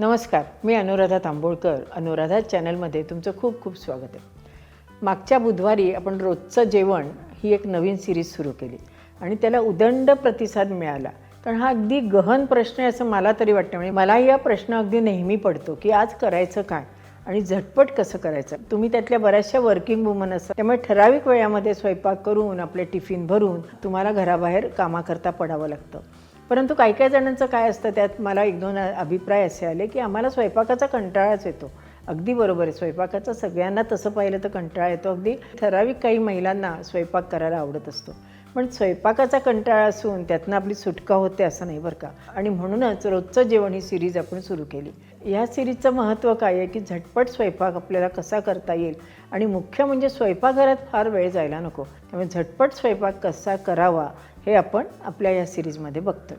नमस्कार मी अनुराधा तांबोळकर. अनुराधा चॅनलमध्ये तुमचं खूप खूप स्वागत आहे. मागच्या बुधवारी आपण रोजचं जेवण ही एक नवीन सिरीज सुरू केली आणि त्याला उदंड प्रतिसाद मिळाला. कारण हा अगदी गहन प्रश्न आहे असं मला तरी वाटतं. म्हणजे मलाही या प्रश्न अगदी नेहमी पडतो की आज करायचं काय आणि झटपट कसं करायचं? तुम्ही त्यातल्या बऱ्याचशा वर्किंग वुमन असतात त्यामुळे ठराविक वेळामध्ये स्वयंपाक करून आपले टिफिन भरून तुम्हाला घराबाहेर कामाकरता पडावं लागतं. परंतु काही काही जणांचं काय असतं त्यात मला एक दोन अभिप्राय असे आले की आम्हाला स्वयंपाकाचा कंटाळाच येतो. अगदी बरोबर आहे स्वयंपाकाचा सगळ्यांना तसं पाहिलं तर कंटाळा येतो. अगदी ठराविक काही महिलांना स्वयंपाक करायला आवडत असतो. पण स्वयंपाकाचा कंटाळा असून त्यातनं आपली सुटका होते असं नाही बरं का? आणि म्हणूनच रोजचं जेवण ही सिरीज आपण सुरू केली. ह्या सिरीजचं महत्त्व काय आहे की झटपट स्वयंपाक आपल्याला कसा करता येईल? आणि मुख्य म्हणजे स्वयंपाकघरात फार वेळ जायला नको. त्यामुळे झटपट स्वयंपाक कसा करावा? हे आपण आपल्या या सिरीजमध्ये बघतो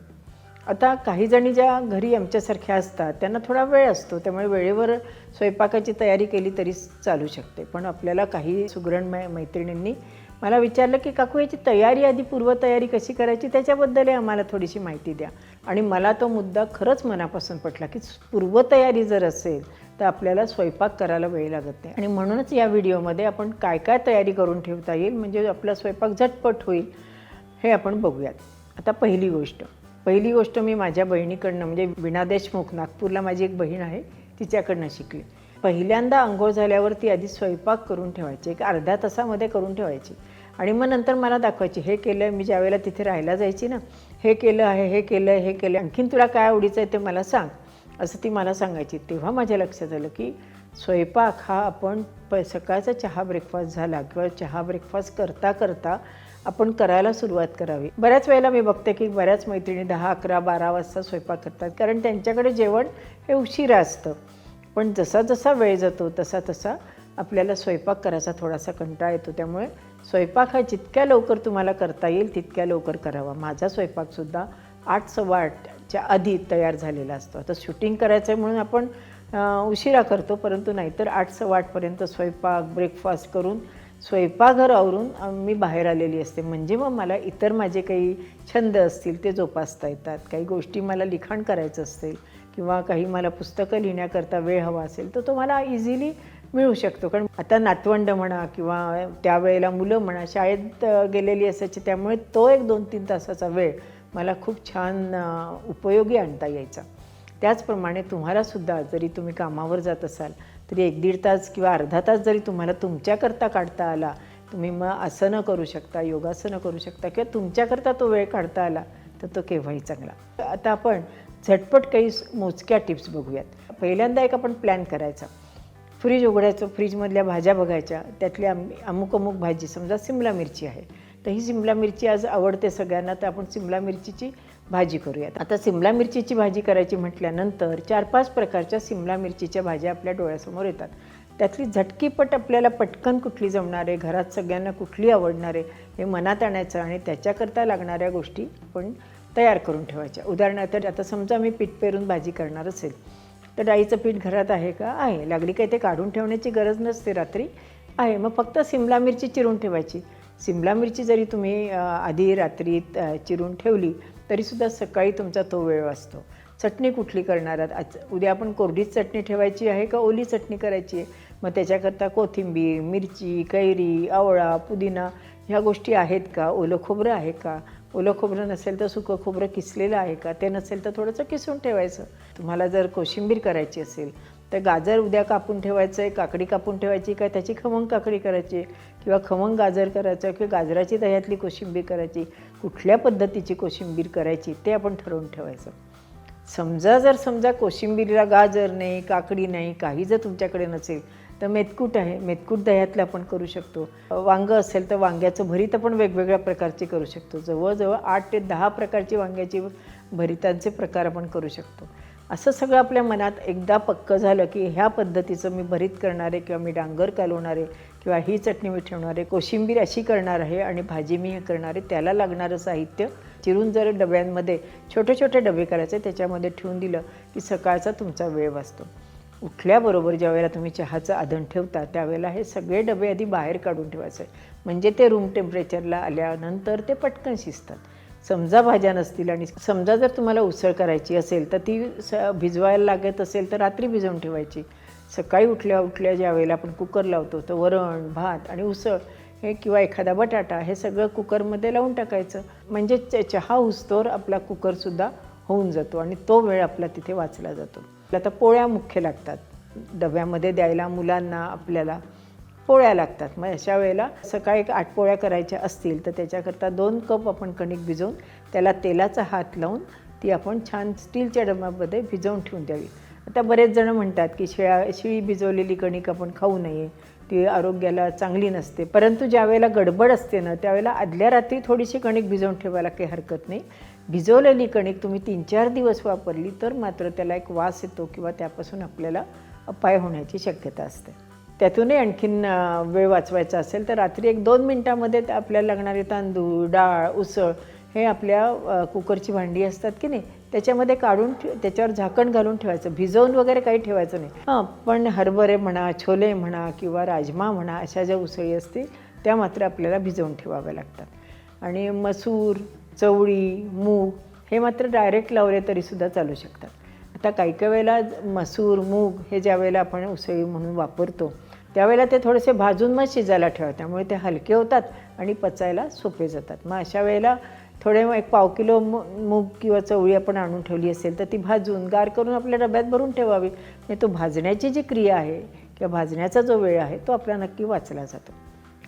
आता काही जणी ज्या घरी आमच्यासारख्या असतात त्यांना थोडा वेळ असतो त्यामुळे वेळेवर स्वयंपाकाची तयारी केली तरी चालू शकते. पण आपल्याला काही सुगरण मै मैत्रिणींनी मला विचारलं की काकू याची तयारी आधी पूर्वतयारी कशी करायची? त्याच्याबद्दलही आम्हाला थोडीशी माहिती द्या. आणि मला तो मुद्दा खरंच मनापासून पटला की पूर्वतयारी जर असेल तर आपल्याला स्वयंपाक करायला वेळ लागत नाही. आणि म्हणूनच या व्हिडिओमध्ये आपण काय काय तयारी करून ठेवता येईल म्हणजे आपला स्वयंपाक झटपट होईल हे आपण बघूयात. आता पहिली गोष्ट. पहिली गोष्ट मी माझ्या बहिणीकडनं म्हणजे विणा देशमुख नागपूरला माझी एक बहीण आहे तिच्याकडनं शिकली. पहिल्यांदा आंघोळ झाल्यावर ती आधी स्वयंपाक करून ठेवायची एक अर्ध्या तासामध्ये करून ठेवायची. आणि मग नंतर मला दाखवायची हे केलं आहे मी ज्यावेळेला तिथे राहायला जायची ना हे केलं आहे हे केलं आहे हे केलं आणखीन तुला काय आवडीचं आहे ते मला सांग. असं ती मला सांगायची. तेव्हा माझ्या लक्षात आलं की स्वयंपाक हा आपण प सकाळचा चहा ब्रेकफास्ट झाला किंवा चहा ब्रेकफास्ट करता करता आपण करायला सुरुवात करावी. बऱ्याच वेळेला मी बघते की बऱ्याच मैत्रिणी दहा अकरा बारा वाजता स्वयंपाक करतात. कारण त्यांच्याकडे जेवण हे उशिरा असतं. पण जसा जसा वेळ जातो तसा तसा आपल्याला स्वयंपाक करायचा थोडासा कंटाळा येतो. त्यामुळे स्वयंपाक हा जितक्या लवकर तुम्हाला करता येईल तितक्या लवकर करावा. माझा स्वयंपाकसुद्धा आठ सव्वा आठच्या आधी तयार झालेला असतो. आता शूटिंग करायचं आहे म्हणून आपण उशिरा करतो परंतु नाहीतर आठ सव्वा आठपर्यंत स्वयंपाक ब्रेकफास्ट करून स्वयंपाकघर आवरून मी बाहेर आलेली असते. म्हणजे मग मला इतर माझे काही छंद असतील ते जोपासता येतात. काही गोष्टी मला लिखाण करायचं असेल किंवा काही मला पुस्तकं लिहिण्याकरता वेळ हवा असेल तर तो मला इझिली मिळू शकतो. कारण आता नातवंड म्हणा किंवा त्यावेळेला मुलं म्हणा शाळेत गेलेली असायची त्यामुळे तो एक दोन तीन तासाचा वेळ मला खूप छान उपयोगी आणता यायचा. त्याचप्रमाणे तुम्हालासुद्धा जरी तुम्ही कामावर जात असाल तरी एक दीड तास किंवा अर्धा तास जरी तुम्हाला तुमच्याकरता काढता आला तुम्ही मग आसनं करू शकता योगासनं करू शकता किंवा तुमच्याकरता तो वेळ काढता आला तर तो केव्हाही चांगला. आता आपण झटपट काही मोजक्या टिप्स बघूयात. पहिल्यांदा एक आपण प्लॅन करायचा. फ्रीज उघडायचं फ्रीजमधल्या भाज्या बघायच्या त्यातल्या अमुक अमुक भाजी समजा सिमला मिरची आहे. तर ही सिमला मिरची आज आवडते सगळ्यांना तर आपण सिमला मिरचीची भाजी करूयात. आता सिमला मिरचीची भाजी करायची म्हटल्यानंतर चार पाच प्रकारच्या सिमला मिरचीच्या भाज्या आपल्या डोळ्यासमोर येतात. त्यातली झटकीपट आपल्याला पटकन कुठली जमणार आहे घरात सगळ्यांना कुठली आवडणार आहे हे मनात आणायचं आणि त्याच्याकरता लागणाऱ्या गोष्टी आपण तयार करून ठेवायच्या. उदाहरणार्थ आता समजा मी पीठ पेरून भाजी करणार असेल तर डाळीचं पीठ घरात आहे का? आहे. लागली काही ते काढून ठेवण्याची गरज नसते रात्री. आहे. मग फक्त सिमला मिरची चिरून ठेवायची. सिमला मिरची जरी तुम्ही आधी रात्री चिरून ठेवली तरीसुद्धा सकाळी तुमचा तो वेळ वाचतो. चटणी कुठली करणार आहात? आज उद्या आपण कोरडीच चटणी ठेवायची आहे का ओली चटणी करायची आहे? मग त्याच्याकरता कोथिंबीर मिरची कैरी आवळा पुदिना ह्या गोष्टी आहेत का? ओलं खोबरं आहे का? ओलं खोबरं नसेल तर सुकं खोबरं किसलेलं आहे का? ते नसेल तर थोडंसं किसून ठेवायचं. तुम्हाला जर कोशिंबीर करायची असेल तर गाजर उद्या कापून ठेवायचं आहे काकडी कापून ठेवायची का? त्याची खमंग काकडी करायची किंवा खमंग गाजर करायचं किंवा गाजराची दह्यातली कोशिंबीर करायची कुठल्या पद्धतीची कोशिंबीर करायची ते आपण ठरवून ठेवायचं. समजा जर समजा कोशिंबीरीला गाजर नाही काकडी नाही काही जर तुमच्याकडे नसेल तर मेतकूट आहे. मेतकूट दह्यातलं आपण करू शकतो. वांगं असेल तर वांग्याचं भरीत आपण वेगवेगळ्या प्रकारचे करू शकतो. जवळजवळ आठ ते दहा प्रकारची वांग्याची भरितांचे प्रकार आपण करू शकतो. असं सगळं आपल्या मनात एकदा पक्कं झालं की ह्या पद्धतीचं मी भरीत करणारे किंवा मी डांगर कालवणारे किंवा ही चटणी मी ठेवणार आहे कोशिंबीर अशी करणार आहे आणि भाजी मी हे करणार आहे त्याला लागणारं साहित्य चिरून जर डब्यांमध्ये छोटे छोटे डबे करायचे त्याच्यामध्ये ठेवून दिलं की सकाळचा तुमचा वेळ वाचतो. उठल्याबरोबर ज्या वेळेला तुम्ही चहाचं आधण ठेवता त्यावेळेला हे सगळे डबे आधी बाहेर काढून ठेवायचे. म्हणजे ते रूम टेम्परेचरला आल्यानंतर ते पटकन शिजतात. समजा भाज्या नसतील आणि समजा जर तुम्हाला उसळ करायची असेल तर ती स भिजवायला लागत असेल तर रात्री भिजवून ठेवायची. सकाळी उठल्या उठल्या ज्या वेळेला आपण कुकर लावतो तर वरण भात आणि उसळ हे किंवा एखादा बटाटा हे सगळं कुकरमध्ये लावून टाकायचं. म्हणजे च- चहा उस्तोर आपला कुकरसुद्धा होऊन जातो आणि तो वेळ आपला तिथे वाचला जातो. आता पोळ्या मुख्य लागतात. डब्यामध्ये द्यायला मुलांना आपल्याला पोळ्या लागतात. मग अशा वेळेला सकाळी एक आठ पोळ्या करायच्या असतील तर त्याच्याकरता दोन कप आपण कणिक भिजवून त्याला तेलाचा हात लावून ती आपण छान स्टीलच्या डब्यामध्ये भिजवून ठेवून द्यावी. आता बरेच जण म्हणतात की शिळा शिळी भिजवलेली कणिक आपण खाऊ नये ती आरोग्याला चांगली नसते. परंतु ज्यावेळेला गडबड असते ना त्यावेळेला आदल्या रात्री थोडीशी कणिक भिजवून ठेवायला काही हरकत नाही. भिजवलेली कणिक तुम्ही तीन चार दिवस वापरली तर मात्र त्याला एक वास येतो किंवा त्यापासून आपल्याला अपाय होण्याची शक्यता असते. त्यातूनही आणखीन वेळ वाचवायचा असेल तर रात्री एक दोन मिनटामध्ये आपल्याला लागणारे तांदूळ डाळ उसळ हे आपल्या कुकरची भांडी असतात की नाही त्याच्यामध्ये काढून त्याच्यावर झाकण घालून ठेवायचं. भिजवून वगैरे काही ठेवायचं नाही. हां पण हरभरे म्हणा छोले म्हणा किंवा राजमा म्हणा अशा ज्या उसळी असतील त्या मात्र आपल्याला भिजवून ठेवाव्या लागतात. आणि मसूर चवळी मूग हे मात्र डायरेक्ट लावले तरीसुद्धा चालू शकतात. आता काही काही वेळेला मसूर मूग हे ज्या वेळेला आपण उसळी म्हणून वापरतो त्यावेळेला ते थोडेसे भाजून मग शिजायला ठेवा. त्यामुळे ते हलके होतात आणि पचायला सोपे जातात. मग अशा वेळेला थोडे मग एक पाव किलो मू- मूग किंवा चवळी आपण आणून ठेवली असेल तर ती भाजून गार करून आपल्या डब्यात भरून ठेवावी. म्हणजे तो भाजण्याची जी क्रिया आहे किंवा भाजण्याचा जो वेळ आहे तो आपला नक्की वाचला जातो.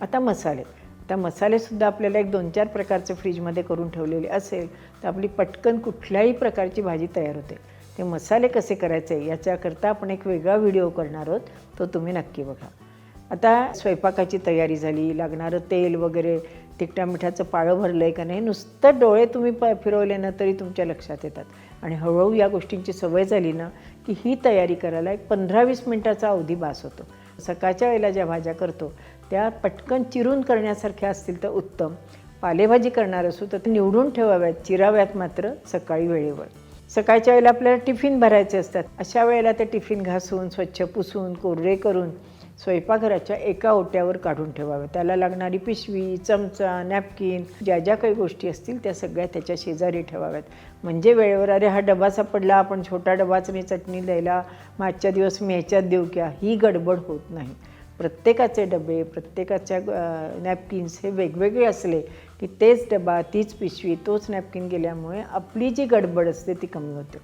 आता मसाले. आता मसालेसुद्धा आपल्याला एक दोन चार प्रकारचे फ्रीजमध्ये करून ठेवलेले असेल तर आपली पटकन कुठल्याही प्रकारची भाजी तयार होते. ते मसाले कसे करायचे याच्याकरता आपण एक वेगळा व्हिडिओ करणार आहोत. तो तुम्ही नक्की बघा. आता स्वयंपाकाची तयारी झाली लागणारं तेल वगैरे तिखटा मिठाचं पाळं भरलं आहे का नाही नुसतं डोळे तुम्ही प फिरवले ना तरी तुमच्या लक्षात येतात. आणि हळूहळू या गोष्टींची सवय झाली ना की ही तयारी करायला एक पंधरा वीस मिनटाचा अवधी बास होतो. सकाळच्या वेळेला ज्या भाज्या करतो त्या पटकन चिरून करण्यासारख्या असतील तर उत्तम. पालेभाजी करणार असू तर ते निवडून ठेवाव्यात चिराव्यात मात्र सकाळी वेळेवर. सकाळच्या वेळेला आपल्याला टिफिन भरायचे असतात. अशा वेळेला ते टिफिन घासून स्वच्छ पुसून कोरडे करून स्वयंपाकघराच्या एका ओट्यावर काढून ठेवाव्या. त्याला लागणारी पिशवी चमचा नॅपकिन ज्या ज्या काही गोष्टी असतील त्या सगळ्या त्याच्या शेजारी ठेवाव्यात. म्हणजे वेळेवर अरे हा डबा सापडला आपण छोटा डबाच मी चटणी द्यायला मागच्या दिवस मी ह्याच्यात देऊ क्या? ही गडबड होत नाही. प्रत्येकाचे डबे प्रत्येकाच्या नॅपकिन्स हे वेगवेगळे असले की तेच डबा तीच पिशवी तोच नॅपकिन गेल्यामुळे आपली जी गडबड असते ती कमी होते.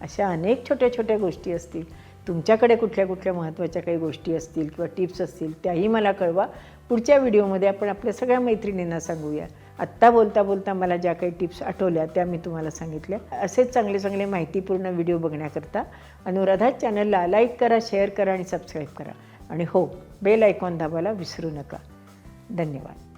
अशा अनेक छोट्या छोट्या गोष्टी असतील. तुमच्याकडे कुठल्या कुठल्या महत्त्वाच्या काही गोष्टी असतील किंवा टिप्स असतील त्याही मला कळवा. पुढच्या व्हिडिओमध्ये आपण आपल्या सगळ्या मैत्रिणींना सांगूया. आत्ता बोलता बोलता मला ज्या काही टिप्स आठवल्या त्या मी तुम्हाला सांगितल्या. असेच चांगले चांगले माहितीपूर्ण व्हिडिओ बघण्याकरता अनुराधा चॅनलला लाईक करा शेअर करा आणि सबस्क्राईब करा. आणि हो बेल आयकॉन दाबायला विसरू नका. धन्यवाद.